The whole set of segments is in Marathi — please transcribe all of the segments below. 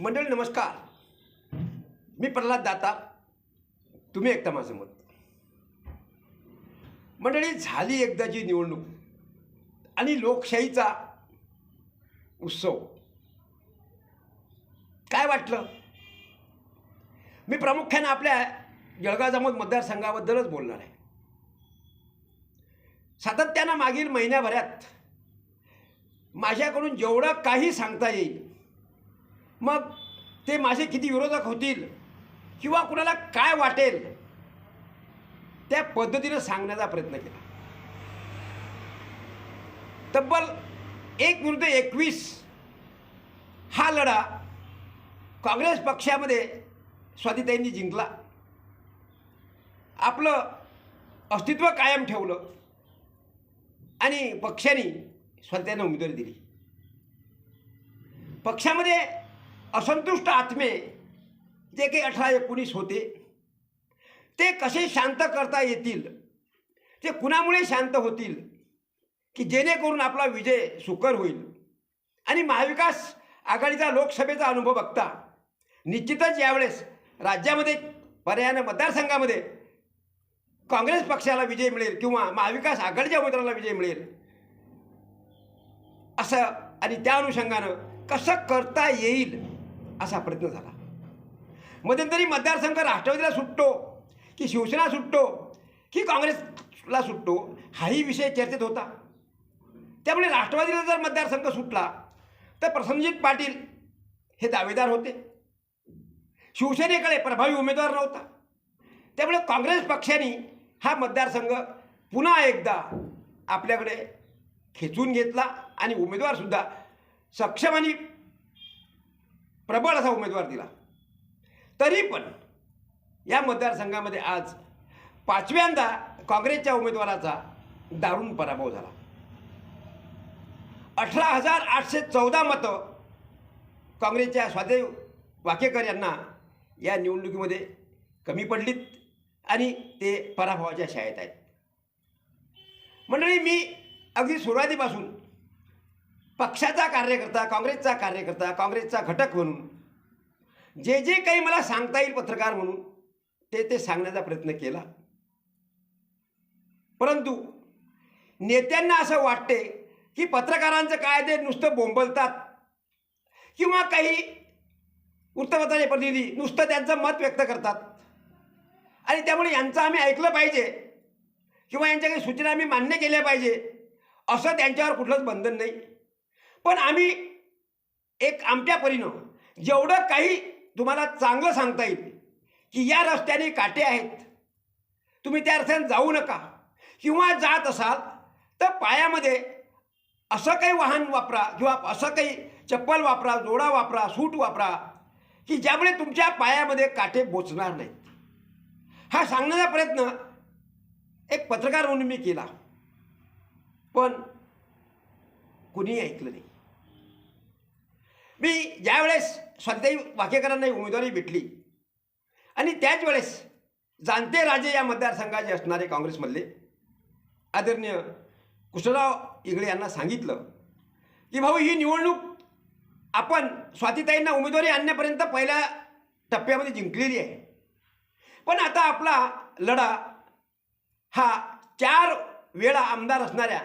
मंडळी नमस्कार. मी प्रल्हाद दाता. तुम्ही एकदा माझं मत. मंडळी झाली एकदाची निवडणूक आणि लोकशाहीचा उत्सव. काय वाटलं? मी प्रामुख्यानं आपल्या जळगाव जामोद मतदारसंघाबद्दलच बोलणार आहे. सातत्यानं मागील महिन्याभरात माझ्याकडून जेवढं काही सांगता येईल मग ते माझे किती विरोधक होतील? किंवा कुणाला काय वाटेल? त्या पद्धतीनं सांगण्याचा प्रयत्न केला. तब्बल एक विरुद्ध एकवीस हा लढा काँग्रेस पक्षामध्ये स्वातीताईंनी जिंकला. आपलं अस्तित्व कायम ठेवलं आणि पक्षाने स्वातीताईंना उमेदवारी दिली. पक्षामध्ये असंतुष्ट आत्मे जे काही अठरा एकोणीस होते ते कसे शांत करता येतील? ते कुणामुळे शांत होतील? की जेणेकरून आपला विजय सुकर होईल? आणि महाविकास आघाडीचा लोकसभेचा अनुभव बघता निश्चितच यावेळेस राज्यामध्ये पर्यायानं मतदारसंघामध्ये काँग्रेस पक्षाला विजय मिळेल किंवा महाविकास आघाडीच्या उमेदवाराला विजय मिळेल? असं आणि त्या अनुषंगानं कसं करता येईल? असा प्रयत्न झाला. मध्यंतरी मतदारसंघ राष्ट्रवादीला सुटतो की शिवसेना सुटतो की काँग्रेसला सुटतो हाही विषय चर्चेत होता. त्यामुळे राष्ट्रवादीला जर मतदारसंघ सुटला तर प्रसन्नजित पाटील हे दावेदार होते. शिवसेनेकडे प्रभावी उमेदवार नव्हता. त्यामुळे काँग्रेस पक्षाने हा मतदारसंघ पुन्हा एकदा आपल्याकडे खेचून घेतला आणि उमेदवारसुद्धा सक्षम आणि प्रबळ असा उमेदवार दिला. तरी पण या मतदारसंघामध्ये आज पाचव्यांदा काँग्रेसच्या उमेदवाराचा दारुण पराभव झाला. अठरा हजार आठशे चौदा मतं काँग्रेसच्या स्वादेव वाकेकर यांना या निवडणुकीमध्ये कमी पडलीत आणि ते पराभवाच्या शाळेत आहेत. मंडळी मी अगदी सुरुवातीपासून पक्षाचा कार्यकर्ता काँग्रेसचा कार्यकर्ता काँग्रेसचा घटक म्हणून जे जे काही मला सांगता येईल पत्रकार म्हणून ते ते सांगण्याचा प्रयत्न केला. परंतु नेत्यांना असं वाटते की पत्रकारांचं काय ते नुसतं बोंबलतात किंवा काही वृत्तपत्राचे प्रतिनिधी नुसतं त्यांचं मत व्यक्त करतात. आणि त्यामुळे यांचं आम्ही ऐकलं पाहिजे किंवा यांच्या काही सूचना आम्ही मान्य केल्या पाहिजे असं त्यांच्यावर कुठलंच बंधन नाही. पण आम्ही एक आमच्या परीनं जेवढं काही तुम्हाला चांगलं सांगता येईल की या रस्त्याने काटे आहेत. तुम्ही त्या रस्त्याने जाऊ नका. किंवा जात असाल तर पायामध्ये असं काही वाहन वापरा किंवा असं काही चप्पल वापरा जोडा वापरा सूट वापरा की ज्यामुळे तुमच्या पायामध्ये काटे बोचणार नाहीत. हा सांगण्याचा प्रयत्न एक पत्रकार म्हणून मी केला. पण कुणी ऐकलं नाही. मी ज्यावेळेस स्वाध्यायी वाकेकरांना ही उमेदवारी भेटली आणि त्याच वेळेस जाणते राजे या मतदारसंघाचे असणारे काँग्रेसमधले आदरणीय कुशलराव इगळे यांना सांगितलं की भाऊ ही निवडणूक आपण स्वातीताईंना उमेदवारी आणण्यापर्यंत पहिल्या टप्प्यामध्ये जिंकलेली आहे. पण आता आपला लढा हा चार वेळा आमदार असणाऱ्या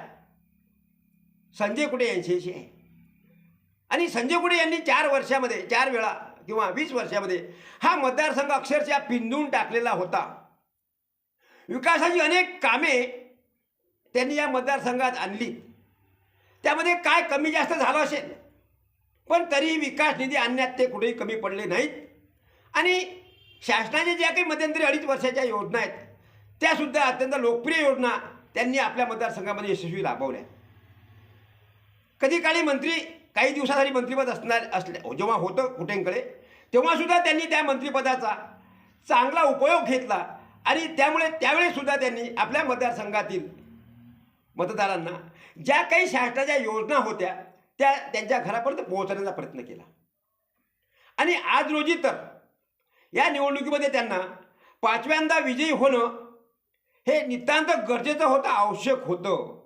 संजय कुटे यांच्याशी आहे? आणि संजय गुडे यांनी चार वर्षामध्ये चार वेळा किंवा वीस वर्षामध्ये हा मतदारसंघ अक्षरशः पिंजून टाकलेला होता. विकासाची अनेक कामे त्यांनी या मतदारसंघात आणली. त्यामध्ये काय कमी जास्त झालं असेल? पण तरीही विकास निधी आणण्यात ते कुठेही कमी पडले नाहीत. आणि शासनाच्या ज्या काही मध्यंतरी अडीच वर्षाच्या योजना आहेत त्यासुद्धा अत्यंत लोकप्रिय योजना त्यांनी आपल्या मतदारसंघामध्ये यशस्वी राबवल्या कधी काळी मंत्री काही दिवसासाठी मंत्रिपद असणार असले जेव्हा होतं कुठेंकडे तेव्हासुद्धा त्यांनी त्या मंत्रिपदाचा चांगला उपयोग घेतला. आणि त्यामुळे त्यावेळेसुद्धा त्यांनी आपल्या मतदारसंघातील मतदारांना ज्या काही शासनाच्या योजना होत्या त्या त्यांच्या घरापर्यंत पोहोचण्याचा प्रयत्न केला. आणि आज रोजी तर या निवडणुकीमध्ये त्यांना पाचव्यांदा विजयी होणं हे नितांत गरजेचं होतं आवश्यक होतं.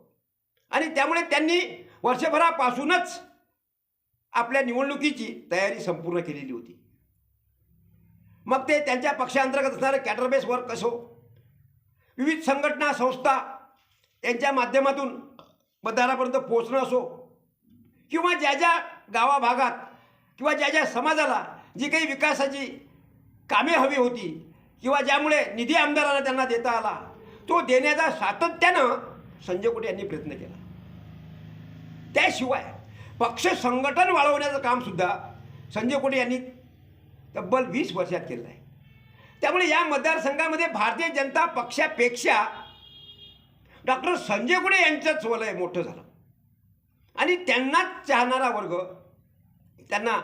आणि त्यामुळे त्यांनी वर्षभरापासूनच आपल्या निवडणुकीची तयारी संपूर्ण केलेली होती. मग ते त्यांच्या पक्षांतर्गत असणारे कॅटरबेस वर्क असो हो? विविध संघटना संस्था यांच्या माध्यमातून मतदारापर्यंत पोहोचणं असो किंवा ज्या ज्या गावाभागात किंवा ज्या ज्या समाजाला जी काही विकासाची कामे हवी होती किंवा ज्यामुळे निधी आमदारांना त्यांना देता आला तो देण्याचा सातत्यानं संजय कोटे यांनी प्रयत्न केला. त्याशिवाय पक्ष संघटन वाढवण्याचं कामसुद्धा संजय कोटे यांनी तब्बल वीस वर्षात केलं आहे. त्यामुळे या मतदारसंघामध्ये भारतीय जनता पक्षापेक्षा डॉक्टर संजय कुडे यांचंच वलय मोठं झालं. आणि त्यांनाच चाहणारा वर्ग त्यांना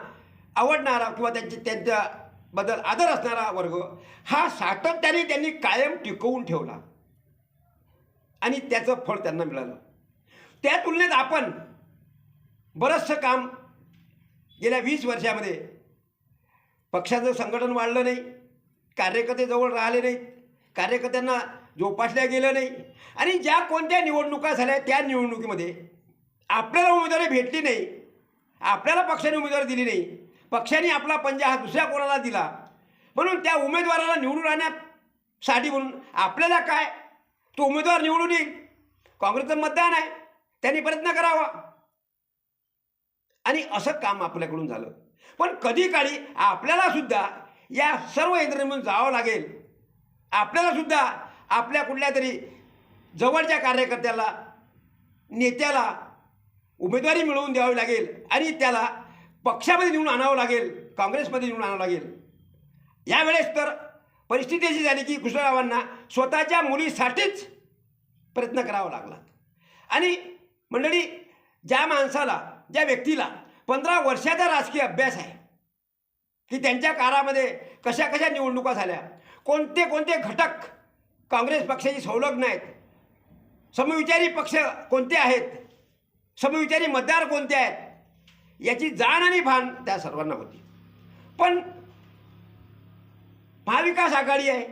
आवडणारा किंवा त्यांचे त्यांच्याबद्दल आदर असणारा वर्ग हा सातत्याने त्यांनी कायम टिकवून ठेवला. आणि त्याचं फळ त्यांना मिळालं. त्या तुलनेत आपण बरंचसं काम गेल्या वीस वर्षामध्ये. पक्षाचं संघटन वाढलं नाही कार्यकर्ते जवळ राहिले नाहीत कार्यकर्त्यांना जोपासल्या गेलं नाही. आणि ज्या कोणत्या निवडणुका झाल्या त्या निवडणुकीमध्ये आपल्याला उमेदवारी भेटली नाही आपल्याला पक्षाने उमेदवारी दिली नाही पक्षाने आपला पंजा हा दुसऱ्या कोणाला दिला? म्हणून त्या उमेदवाराला निवडून आणण्यासाठी म्हणून आपल्याला काय? तो उमेदवार निवडून येईल. काँग्रेसचं मतदान आहे त्यांनी प्रयत्न करावा. आणि असं काम आपल्याकडून झालं. पण कधी काळी आपल्याला सुद्धा या सर्व यंत्रणेमधून जावं लागेल. आपल्याला सुद्धा आपल्या कुठल्या तरी जवळच्या कार्यकर्त्याला नेत्याला उमेदवारी मिळवून द्यावी लागेल आणि त्याला पक्षामध्ये निवडून आणावं लागेल काँग्रेसमध्ये निवडून आणावं लागेल. यावेळेस तर परिस्थिती अशी झाली की कृष्णरावांना स्वतःच्या मुलीसाठीच प्रयत्न करावा लागला. आणि मंडळी ज्या माणसाला ज्या व्यक्तीला पंधरा वर्षाचा राजकीय अभ्यास आहे की त्यांच्या काळामध्ये कशा कशा निवडणुका झाल्या कोणते कोणते घटक काँग्रेस पक्षाची संलग्न आहेत समविचारी पक्ष कोणते आहेत समविचारी मतदार कोणते आहेत याची जाण आणि भान त्या सर्वांना होती. पण महाविकास आघाडी आहे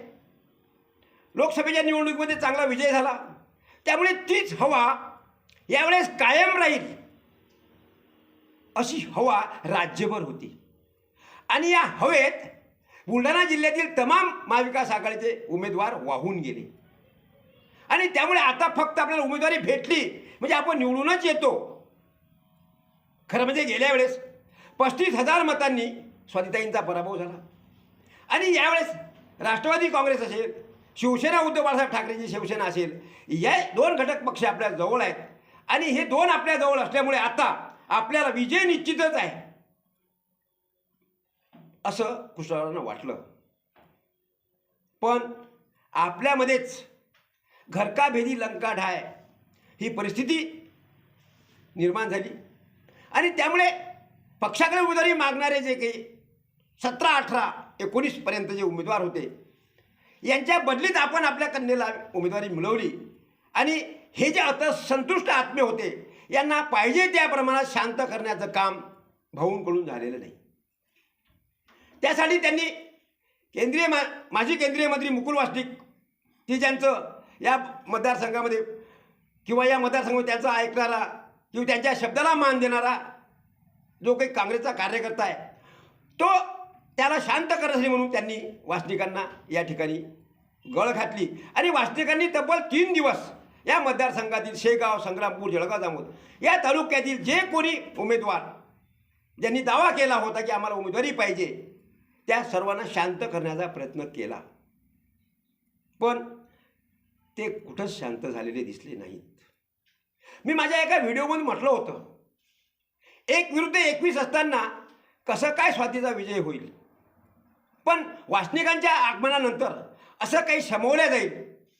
लोकसभेच्या निवडणुकीमध्ये चांगला विजय झाला त्यामुळे तीच हवा यावेळेस कायम राहील अशी हवा राज्यभर होती. आणि या हवेत बुलढाणा जिल्ह्यातील तमाम महाविकास आघाडीचे उमेदवार वाहून गेले. आणि त्यामुळे आता फक्त आपल्याला उमेदवारी भेटली. म्हणजे आपण निवडूनच येतो. खरं म्हणजे गेल्या वेळेस पस्तीस हजार मतांनी स्वातिताईंचा पराभव झाला. आणि यावेळेस राष्ट्रवादी काँग्रेस असेल शिवसेना उद्धव बाळासाहेब ठाकरेंची शिवसेना असेल या दोन घटक पक्ष आपल्या जवळ आहेत. आणि हे दोन आपल्या जवळ असल्यामुळे आता आपल्याला विजय निश्चितच आहे. असं कुशळांना वाटलं. पण आपल्यामध्येच घरकाभेदी लंका ढाय ही परिस्थिती निर्माण झाली. आणि त्यामुळे पक्षाकडे उमेदवारी मागणारे जे काही सतरा अठरा एकोणीसपर्यंत जे उमेदवार होते यांच्या बदलीत आपण आपल्या कन्येला उमेदवारी मिळवली. आणि हे जे आता संतुष्ट आत्मे होते यांना पाहिजे त्या प्रमाणात शांत करण्याचं काम भाऊंकडून झालेलं नाही. त्यासाठी त्यांनी केंद्रीय मा माजी केंद्रीय मंत्री मुकुल वासनिक ती ज्यांचं या मतदारसंघामध्ये किंवा या मतदारसंघामध्ये त्यांचा ऐकणारा किंवा त्यांच्या शब्दाला मान देणारा जो काही काँग्रेसचा कार्यकर्ता आहे तो त्याला शांत करण्यासाठी म्हणून त्यांनी वासनिकांना या ठिकाणी गळ घातली. आणि वासनिकांनी तब्बल तीन दिवस या मतदारसंघातील शेगाव संग्रामपूर जळगाव जामोद. या तालुक्यातील जे कोणी उमेदवार ज्यांनी दावा केला होता की आम्हाला उमेदवारी पाहिजे त्या सर्वांना शांत करण्याचा प्रयत्न केला. पण ते कुठंच शांत झालेले दिसले नाहीत. मी माझ्या एका व्हिडिओमध्ये म्हटलं होतं एक विरुद्ध एकवीस असताना कसं काय स्वातीचा विजय होईल? पण वासनिकांच्या आगमनानंतर असं काही शमवल्या जाईल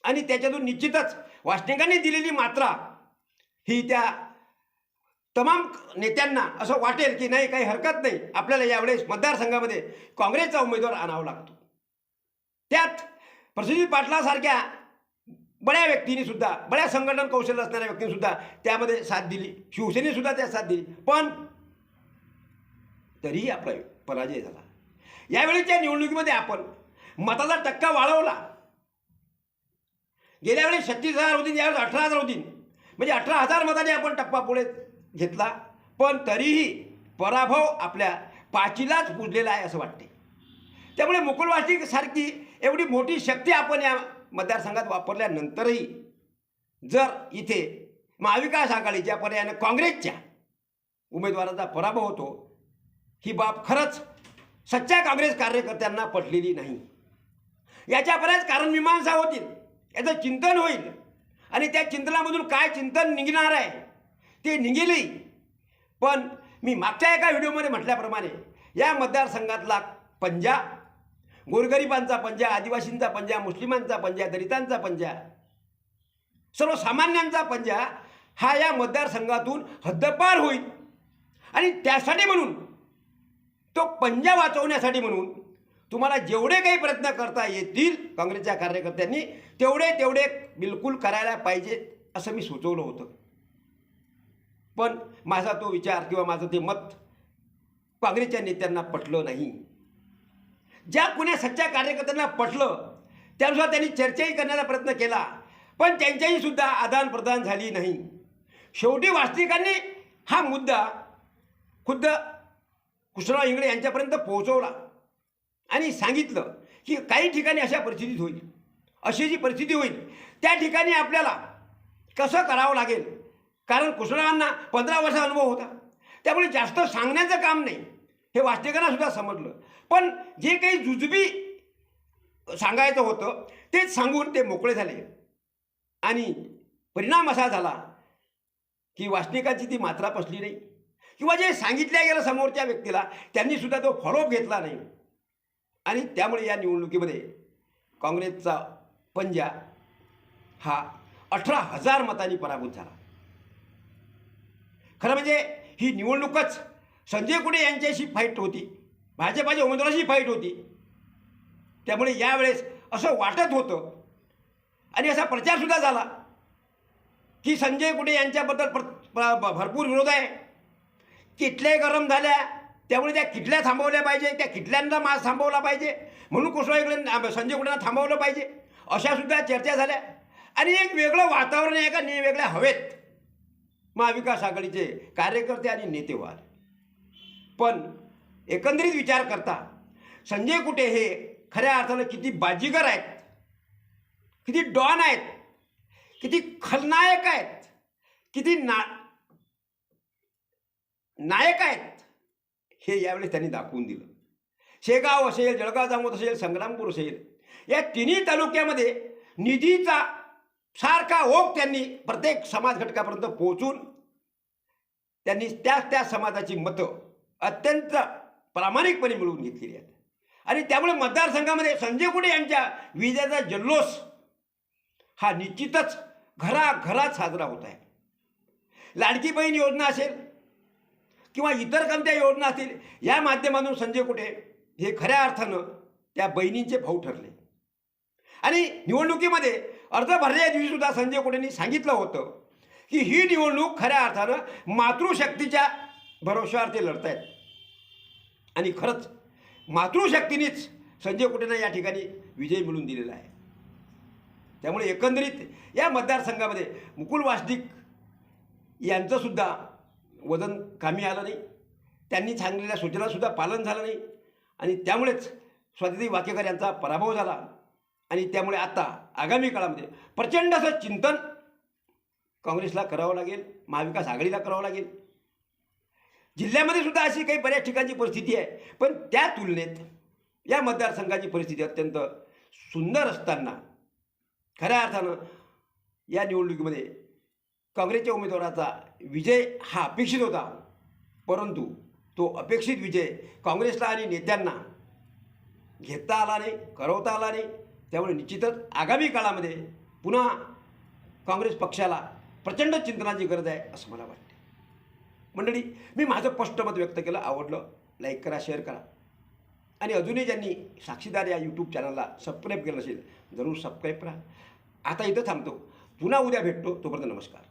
आणि त्याच्यातून निश्चितच वासनिकांनी दिलेली मात्रा ही त्या तमाम नेत्यांना असं वाटेल की नाही काही हरकत नाही आपल्याला यावेळेस मतदारसंघामध्ये काँग्रेसचा उमेदवार आणावा लागतो. त्यात प्रसिद्धी पाटलासारख्या बड्या व्यक्तींनी सुद्धा बड्या संघटन कौशल्य असणाऱ्या व्यक्तींनी सुद्धा त्यामध्ये साथ दिली. शिवसेनेने सुद्धा त्यात साथ दिली. पण तरीही आपला पराजय झाला. यावेळीच्या निवडणुकीमध्ये आपण मताचा टक्का वाढवला. गेल्या वेळेस छत्तीस हजार होतील यावेळेस अठरा हजार होतील म्हणजे अठरा हजार मताने आपण टप्पा पुढे घेतला. पण तरीही पराभव आपल्या पाचीलाच पुजलेला आहे असं वाटते त्यामुळे मुकुलवासीसारखी सारखी एवढी मोठी शक्ती आपण या मतदारसंघात वापरल्यानंतरही जर इथे महाविकास आघाडीच्या पर्यायानं काँग्रेसच्या उमेदवाराचा पराभव होतो ही बाब खरंच सच्च्या काँग्रेस कार्यकर्त्यांना पटलेली नाही. याच्या बऱ्याच कारणमीमांसा होतील. याचं चिंतन होईल. आणि त्या चिंतनामधून काय चिंतन निघणार आहे ते निघेलही. पण मी मागच्या एका व्हिडिओमध्ये म्हटल्याप्रमाणे या मतदारसंघातला पंजा गोरगरिबांचा पंजा आदिवासींचा पंजा मुस्लिमांचा पंजा दलितांचा पंजा सर्वसामान्यांचा पंजा हा या मतदारसंघातून हद्दपार होईल. आणि त्यासाठी म्हणून तो पंजा वाचवण्यासाठी म्हणून तुम्हाला जेवढे काही प्रयत्न करता येतील काँग्रेसच्या कार्यकर्त्यांनी तेवढे तेवढे बिलकुल करायला पाहिजे असं मी सुचवलं होतं. पण माझा तो विचार किंवा माझं ते मत काँग्रेसच्या नेत्यांना पटलं नाही. ज्या कुण्या सच्च्या कार्यकर्त्यांना पटलं त्यानुसार त्यांनी चर्चाही करण्याचा प्रयत्न केला पण त्यांच्याही सुद्धा आदानप्रदान झाली नाही. शेवटी वास्तविकांनी हा मुद्दा खुद्द कृष्णराव इंगळे यांच्यापर्यंत पोहोचवला. आणि सांगितलं की काही ठिकाणी अशा परिस्थितीत होईल. अशी जी परिस्थिती होईल त्या ठिकाणी आपल्याला कसं करावं लागेल? कारण कुशलरावांना पंधरा वर्ष अनुभव होता. त्यामुळे जास्त सांगण्याचं काम नाही. हे वास्तविकांना सुद्धा समजलं. पण जे काही जुजबी सांगायचं होतं तेच सांगून ते मोकळे झाले. आणि परिणाम असा झाला की वाचनिकाची ती मात्रा पसली नाही. किंवा जे सांगितल्या गेलं समोरच्या व्यक्तीला त्यांनीसुद्धा तो फॉलोअप घेतला नाही. आणि त्यामुळे या निवडणुकीमध्ये काँग्रेसचा पंजा हा अठरा हजार मतांनी पराभूत झाला. खरं म्हणजे ही निवडणूकच संजय कुडे यांच्याशी फाईट होती. भाजपाच्या उमेदवाराशी फाईट होती. त्यामुळे यावेळेस असं वाटत होतं. आणि असा प्रचारसुद्धा झाला की संजय कुडे यांच्याबद्दल प्र भरपूर विरोध आहे. किटल्या गरम झाल्या त्यामुळे त्या किटल्या थांबवल्या पाहिजे त्या किटल्यांना मास थांबवला पाहिजे. म्हणून कुशवाईकडे संजय कुठेला थांबवलं पाहिजे. अशा सुद्धा चर्चा झाल्या. आणि एक वेगळं वातावरण आहे का नाही वेगळ्या हवेत. महाविकास आघाडीचे कार्यकर्ते आणि नेते व्हाल पण एकंदरीत विचार करता संजय कुटे हे खऱ्या अर्थानं किती बाजीगर आहेत? किती डॉन आहेत? किती खलनायक आहेत? किती ना नायक आहेत? हे यावेळेस त्यांनी दाखवून दिलं. शेगाव असेल जळगाव जामोद असेल संग्रामपूर असेल या तिन्ही तालुक्यामध्ये निधीचा सारखा ओघ त्यांनी प्रत्येक समाज घटकापर्यंत पोहोचून त्यांनी त्याच त्या समाजाची मतं अत्यंत प्रामाणिकपणे मिळवून घेतलेली आहेत. आणि त्यामुळे मतदारसंघामध्ये संजय कुडे यांच्या विजयाचा जल्लोष हा निश्चितच घराघरात साजरा होत आहे. लाडकी बहीण योजना असेल किंवा इतर कोणत्या योजना असतील या माध्यमातून संजय कुठे? हे खऱ्या अर्थानं त्या बहिणींचे भाऊ ठरले. आणि निवडणुकीमध्ये अर्ज भरल्या दिवशी सुद्धा संजय कुटेंनी सांगितलं होतं की ही निवडणूक खऱ्या अर्थानं मातृशक्तीच्या भरोश्यावर ते लढत आहेत आणि खरंच मातृशक्तीनेच संजय कुटेंना या ठिकाणी विजय मिळून दिलेला आहे. त्यामुळे एकंदरीत या मतदारसंघामध्ये मुकुल वासनिक यांचंसुद्धा वजन कामी आलं नाही. त्यांनी सांगलेल्या सूचनासुद्धा पालन झालं नाही. आणि त्यामुळेच स्वातिताई वाकेकर यांचा पराभव झाला. आणि त्यामुळे आता आगामी काळामध्ये प्रचंड असं चिंतन काँग्रेसला करावं लागेल महाविकास आघाडीला करावं लागेल. जिल्ह्यामध्ये सुद्धा अशी काही बऱ्याच ठिकाणची परिस्थिती आहे. पण त्या तुलनेत या मतदारसंघाची परिस्थिती अत्यंत सुंदर असताना खऱ्या अर्थानं या निवडणुकीमध्ये काँग्रेसच्या उमेदवाराचा विजय हा अपेक्षित होता. परंतु तो अपेक्षित विजय काँग्रेसला आणि नेत्यांना घेता आला नाही करवता आला नाही. त्यामुळे निश्चितच आगामी काळामध्ये पुन्हा काँग्रेस पक्षाला प्रचंड चिंतनाची गरज आहे असं मला वाटते मंडळी मी माझं स्पष्ट मत व्यक्त केलं. आवडलं लाईक करा शेअर करा. आणि अजूनही ज्यांनी साक्षीदार या यूट्यूब चॅनलला सबस्क्राईब केलं असेल जरूर सबस्क्राईब करा. आता इथं थांबतो. पुन्हा उद्या भेटतो. तोपर्यंत नमस्कार.